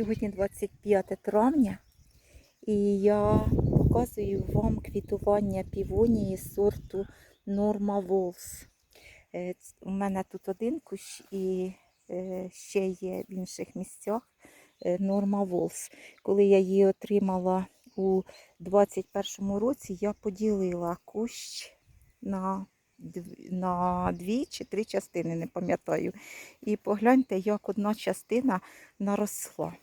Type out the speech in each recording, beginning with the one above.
Сьогодні 25 травня і я показую вам квітування півонії сорту Norma Wolves. Е, У мене тут один кущ і е, ще є в інших місцях е, Norma Wolves. Коли я її отримала у 21 році, я поділила кущ на на дві чи три частини, не пам'ятаю. І погляньте, як одна частина наросла.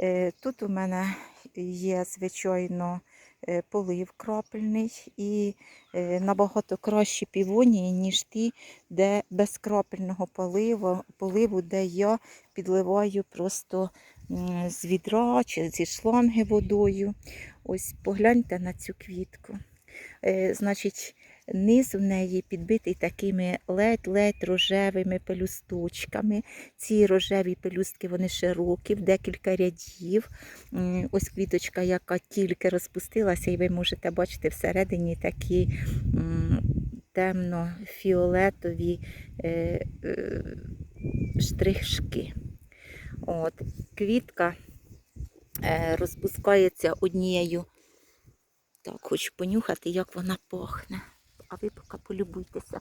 Е, Тут у мене є, звичайно, е, полив крапельний і е, набагато кращі півонії, ніж ті, де без крапельного поливу, поливу де я підливаю просто з відра чи зі шланги водою. Ось погляньте на цю квітку. Значить, низ в неї підбитий такими ледь-ледь рожевими пелюсточками. Ці рожеві пелюстки вони широкі, в декілька рядів. Ось квіточка, яка тільки розпустилася, і ви можете бачити всередині такі темно-фіолетові е, е, штришки. От. Квітка е, розпускається однією. Так, хочу понюхати, як вона пахне. А ви поки полюбуйтеся.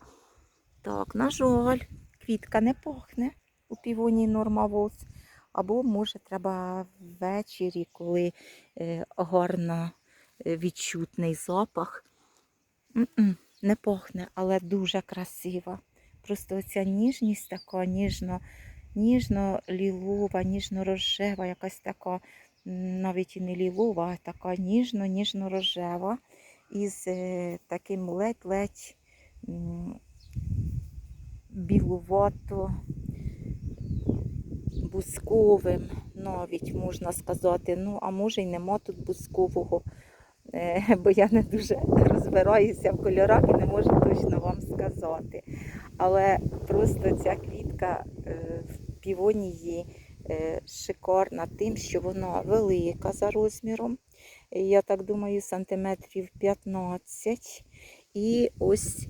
Так, на жаль, квітка не пахне у півоні Норма Волс. Або, може, треба ввечері, коли е, гарно е, відчутний запах. Не пахне, але дуже красива. Просто ця ніжність така ніжно, ніжно-лілова, ніжно-рожева, якась така, навіть і не лілова, а така ніжно-ніжно-рожева. Із е, таким ледь-ледь білувато бусковим, навіть можна сказати. Ну, а може й нема тут бускового, е, бо я не дуже розбираюся в кольорах і не можу точно вам сказати. Але просто ця квітка е, в півонії шикарна тим, що вона велика за розміром. Я так думаю, сантиметрів 15. І ось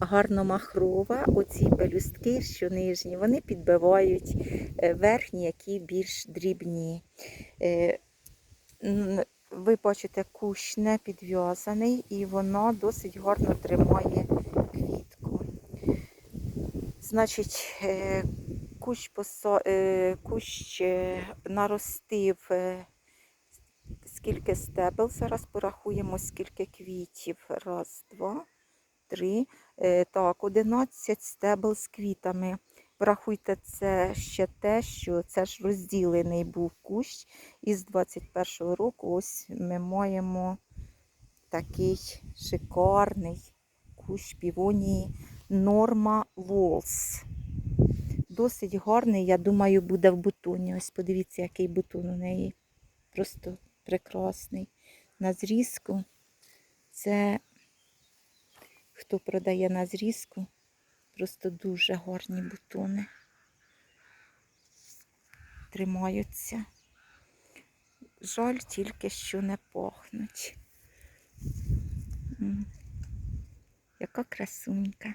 гарно махрова. Оці пелюстки, що нижні, вони підбивають е, верхні, які більш дрібні. Е, Ви бачите, кущ не підв'язаний і вона досить гарно тримає квітку. Значить, е, кущ, посо- кущ наростив скільки стебел. Зараз порахуємо, скільки квітів. Раз, два, три. Е, Так, 11 стебел з квітами. Врахуйте це ще те, що це ж розділений був кущ. І з 21-го року ось ми маємо такий шикарний кущ півонії Норма Волс. Досить гарний, я думаю, буде в бутоні. Ось подивіться, який бутон у неї. Просто прекрасний. На зрізку це хто продає на зрізку, просто дуже гарні бутони. Тримаються. Жаль тільки, що не пахнуть. Яка красунька.